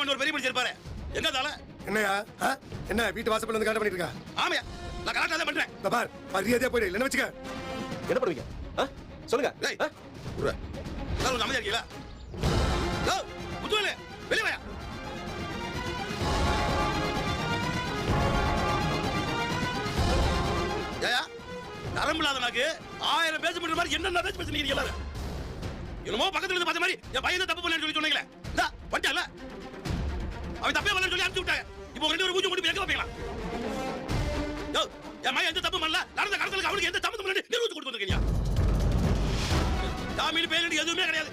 ஒரு பெரிய இருப்பாரு. எங்க தால என்னையா? என்ன வீட்டு வாசப்பட வந்து காட்ட பண்ணிட்டு இருக்கா? ஆமையா நான் கரெக்டா தான் பண்றேன். இந்த பார் மரியாதையா போயிடு இல்லைன்னு வச்சுக்க. என்ன பண்ணுவீங்க? சொல்லுங்க. டேய் கொஞ்சம் அமைதியா இருக்கீங்களா? யோ முத்துவேலு வெளிய வாயா. ஏயா ஆயிரம் பேச முடியுற மாதிரி என்னென்ன பேச பேசுறீங்க எல்லாரும்? என்னமோ பக்கத்துல இருந்து பார்த்த மாதிரி என் பையன் தப்பு பண்ணலன்னு சொல்லி சொன்னீங்களே. இந்தா வந்துட்டான்ல. அவன் தப்பே பண்ணலன்னு சொல்லி அனுப்பிச்சு விட்டாங்க. இப்போ ரெண்டு பேரும் மூஞ்சி கொண்டு போய் எங்க வைப்பீங்களா? யோ என் மகன் எந்த தப்பு பண்ணல. நடந்த கடத்தலுக்கு அவனுக்கு எந்த தப்பு பண்ணல நிரூபிச்சு கொடுத்து வந்திருக்கீங்க. ஜாமீன் பேலண்ட் எதுவுமே கிடையாது.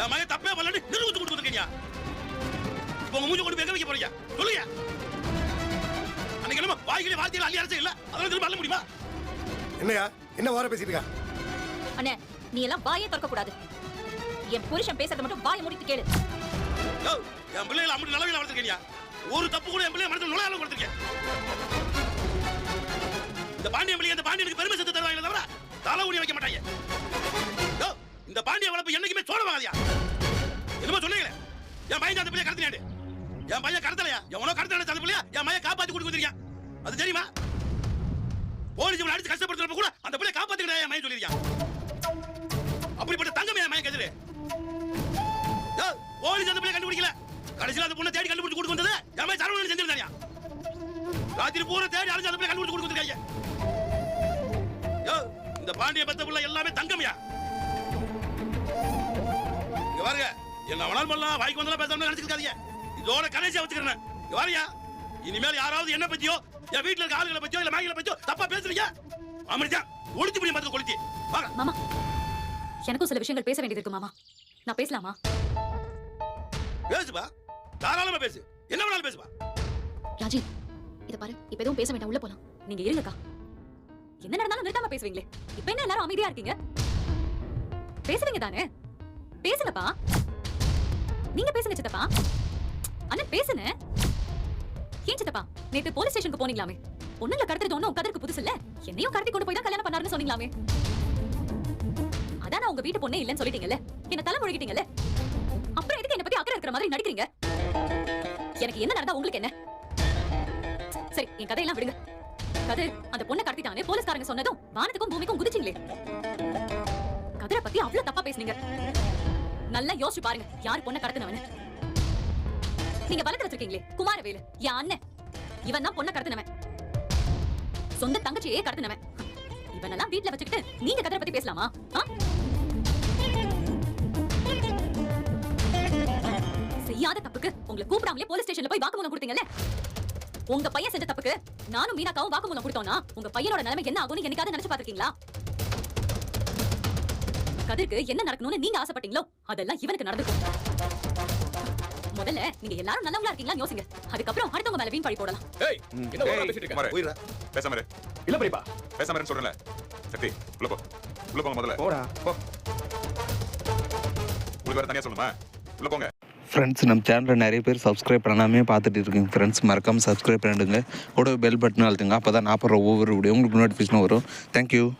என் மகன் தப்பே பண்ணலன்னு நிரூபிச்சு கொடுத்து வந்திருக்கீங்க. இப்போ உங்க மூஞ்சி கொண்டு போய் எங்க வைக்க போறீங்க? சொல்லுங்க. அன்னைக்கு என்னமோ வாய்களே வார்த்தையில அள்ளி அரசு இல்ல. அதெல்லாம் திரும்ப அள்ள முடியுமா? என்னையா என்ன ஓர பேசிட்டு இருக்கா? அண்ணே நீ எல்லாம் வாயே திறக்க கூடாது. என் புருஷன் பேசுறத மட்டும் வாயை மூடிட்டு கேளு. என் பிள்ளைகளை அப்படி நிலவையில் வளர்த்துருக்கீங்க ஒரு தப்பு கூட என் பிள்ளைய மனதில் நுழையாலும் கொடுத்துருக்கேன் இந்த பாண்டியன் பிள்ளை இந்த பாண்டியனுக்கு பெருமை சேர்த்து தருவாங்களே தவிர தலை ஊனி வைக்க மாட்டாங்க. இந்த பாண்டிய வளர்ப்பு என்னைக்குமே சோழமாகலையா என்னமோ சொன்னீங்களே. என் பையன் அந்த பிள்ளைய கடத்தினாடு என் பையன் கடத்தலையா? எவனோ கடத்தல அந்த பிள்ளையா? என் பையன் காப்பாத்தி கொடுக்க வந்திருக்கான் அது தெரியுமா? போலீஸ் இவனை அடிச்சு கஷ்டப்படுத்துறப்ப கூட அந்த பிள்ளைய காப்பாத்திக்கிறா என் மையம் சொல்லிருக்கான் அப்படிப்பட்ட தங்கமே என் மையம் கதிரு. போலீஸ் அந்த பிள்ளை கண்டுபிடிக்கல. கடைசியில அந்த பொண்ணை தேடி கண்டுபிடிச்சு கொடுக்க வந்தது என் சரவணன் செஞ்சிருந்தாயா ராத்திரி பூரா தேடி அலைஞ்சு அந்த பிள்ளை கண்டுபிடிச்சு கொடுக்க வந்திருக்காங்க. இந்த பாண்டிய பத்த பிள்ளை எல்லாமே தங்கம்யா. இங்க பாருங்க என்ன வேணாலும் பண்ணலாம் வாய்க்கு வந்தாலும் பேசாம நினைச்சிருக்காதீங்க இதோட கடைசியா வச்சுக்கிறேன் இங்க பாருங்க இனிமேல் யாராவது என்ன பத்தியோ என் வீட்டுல இருக்க ஆளுகளை பத்தியோ இல்ல மேகில பத்தியோ தப்பா பேசுறீங்க. அமிர்தா ஒழிச்சு முடியும் மாதிரி கொளுத்தி. வாங்க. மாமா எனக்கும் சில விஷயங்கள் பேச வேண்டியது இருக்கு மாமா. நான் பேசலாமா? பேசுப்பா. தாராளமா பேசு. என்ன வேணாலும் பேசுப்பா. ராஜி இத பாரு. இப்ப எதுவும் பேச வேண்டாம். உள்ள போலாம். நீங்க இருங்கக்கா. என்ன நடந்தாலும் நிறுத்தாம பேசுவீங்களே. இப்ப என்ன எல்லாரும் அமைதியா இருக்கீங்க? பேசுவீங்க தானே? பேசுங்கப்பா. நீங்க பேசுங்க சித்தப்பா. அண்ணன் பேசுன. ஏன் சித்தப்பா? நேத்து போலீஸ் ஸ்டேஷனுக்கு போனீங்களாமே. பொண்ணுங்களை கடத்துறது ஒண்ணும் கதருக்கு புதுசு இல்ல? என்னையும் கடத்தி கொண்டு போய் தான் கல்யாணம் பண்ணாருன்னு சொன்னீங்களாமே. அதான் உங்க வீட்டு பொண்ணே இல்லைன்னு சொல்லிட்டீங்கல்ல. என்ன தலை முழுகிட்டீங்கல்ல? என்ன மாதிரி நடிக்கிறீங்க. எனக்கு என்ன நடந்தா உங்களுக்கு என்ன? சரி என் கதையெல்லாம் விடுங்க. கதை அந்த பொண்ணை கடத்திட்டானே போலீஸ்காரங்க சொன்னதும் வானத்துக்கும் பூமிக்கும் குதிச்சிங்களே. கதிரை பத்தி அவ்வளவு தப்பா பேசுனீங்க. நல்லா யோசிச்சு பாருங்க யார் பொண்ணை கடத்தினவன. நீங்க வளர்த்து வச்சிருக்கீங்களே குமாரவேலு என் அண்ணன். இவன் தான் பொண்ணை கடத்தினவன். சொந்த தங்கச்சியே கடத்தினவன். இவனெல்லாம் வீட்டுல வச்சுக்கிட்டு நீங்க கதிரை பத்தி பேசலாமா? செய்யாத தப்புக்கு உங்களை கூப்பிடாமலே போலீஸ் ஸ்டேஷன்ல போய் வாக்குமூலம் கொடுத்தீங்கல்ல? உங்க பையன் செஞ்ச தப்புக்கு நானும் மீனாக்காவும் வாக்குமூலம் கொடுத்தோம்னா உங்க பையனோட நிலைமை என்ன ஆகும்னு என்னைக்காவது நினைச்சு பாத்திருக்கீங்களா கதிர்க்கு என்ன நடக்கணும்னு நீங்க ஆசைப்பட்டீங்களோ அதெல்லாம் இவனுக்கு நடந்துக்கும். முதல்ல நீங்க எல்லாரும் நல்லவங்களா இருக்கீங்களா யோசிங்க. அதுக்கப்புறம் அடுத்தவங்க மேல வீண் பழி போடலாம். பேசாம இல்ல பெரியப்பா பேசாம சொல்றேன்ல. சக்தி உள்ள போ. உள்ள போங்க முதல்ல. போடா. போ. உங்களுக்கு வேற தனியா சொல்லுமா உள்ள போங்க. ஃப்ரெண்ட்ஸ் நம்ம சேனலில் நிறைய பேர் சப்ஸ்கிரைப் பண்ணாமே பார்த்துட்டு இருக்கீங்க. ஃப்ரெண்ட்ஸ் மறக்காமல் சப்ஸ்கிரைப் பண்ணிடுங்க. கூட பெல் பட்டன் அழுத்துங்க. அப்போ தான் நான் போடுற ஒவ்வொரு வீடியோ உங்களுக்கு நோட்டிஃபிகேஷன் வரும். தேங்க்யூ